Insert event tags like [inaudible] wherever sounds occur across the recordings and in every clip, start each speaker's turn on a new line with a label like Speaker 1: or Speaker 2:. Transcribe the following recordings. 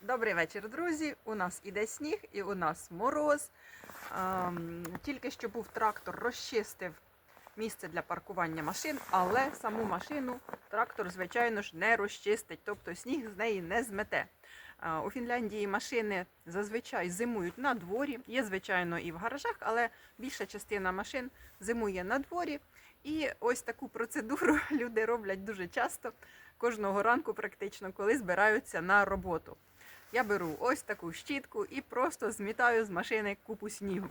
Speaker 1: Добрий вечір, друзі. У нас іде сніг і у нас мороз. Ем, Тільки що був трактор, розчистив місце для паркування машин, але саму машину трактор, звичайно ж, не розчистить, тобто сніг з неї не змете. Е, У Фінляндії машини зазвичай зимують на дворі. Є, звичайно, і в гаражах, але більша частина машин зимує на дворі. І ось таку процедуру [laughs] люди роблять дуже часто, кожного ранку, практично, коли збираються на роботу. Я беру ось таку щітку і просто змітаю з машини купу снігу.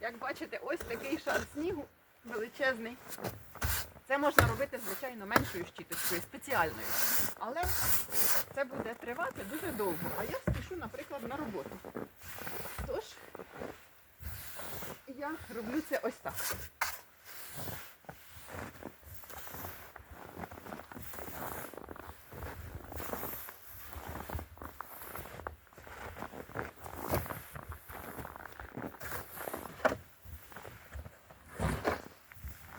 Speaker 1: Як бачите, ось такий шар снігу величезний. Це можна робити, звичайно, меншою щіточкою, спеціальною. Але це буде тривати дуже довго. А я спішу, наприклад, на роботу. Тож я роблю це ось так.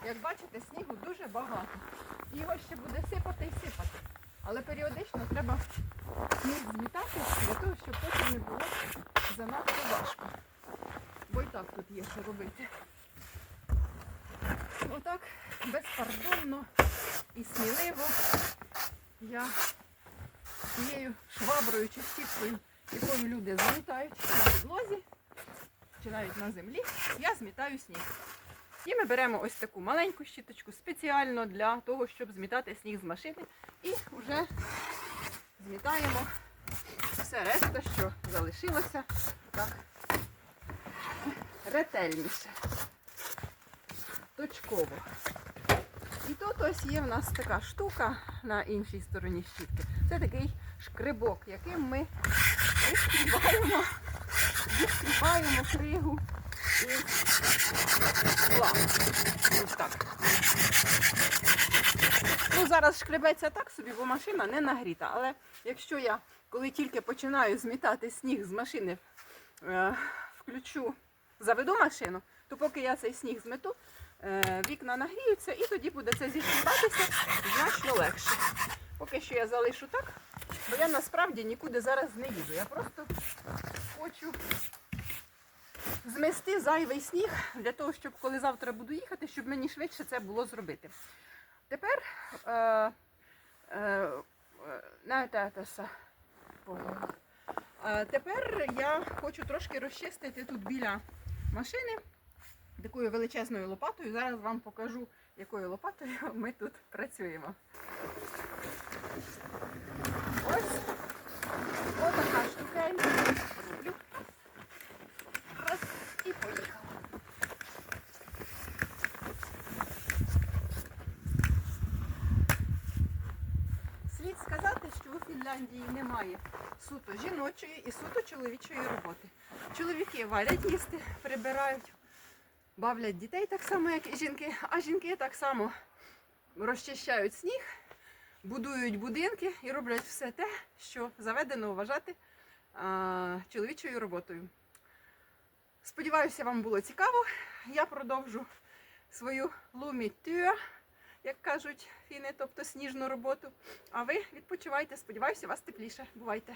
Speaker 1: Як бачите, снігу дуже багато. Його ще буде сипати і сипати. Але періодично треба сніг змітати для того, щоб потім не було занадто важко. Бо і так тут є що робити. Отак безпардонно і сміливо я цією шваброю чи щіткою, якою люди замітають на підлозі, чи навіть на землі, я змітаю сніг. І ми беремо ось таку маленьку щіточку спеціально для того, щоб змітати сніг з машини. І вже змітаємо все решта, що залишилося так ретельніше, точково. І тут ось є в нас така штука на іншій стороні щітки. Це такий шкрибок, яким ми відскрібаємо кригу. Ну, зараз шкребеться так собі, бо машина не нагріта. Але якщо я, коли тільки починаю змітати сніг з машини, е, включу, заведу машину, то поки я цей сніг змету, е, вікна нагріються і тоді буде це зішкрібатися значно легше. Поки що я залишу так, бо я насправді нікуди зараз не їду. Я просто хочу змести зайвий сніг для того, щоб коли завтра буду їхати, щоб мені швидше це було зробити. Тепер е, е, е. Е, тепер я хочу трошки розчистити тут біля машини такою величезною лопатою. Зараз вам покажу, якою лопатою ми тут працюємо. Ось що у Фінляндії немає суто жіночої і суто чоловічої роботи. Чоловіки варять їсти, прибирають, бавлять дітей так само, як і жінки, а жінки так само розчищають сніг, будують будинки і роблять все те, що заведено вважати а, чоловічою роботою. Сподіваюся, вам було цікаво. Я продовжу свою лумітюа, як кажуть фіни, тобто сніжну роботу. А ви відпочивайте. Сподіваюся, вас тепліше. Бувайте!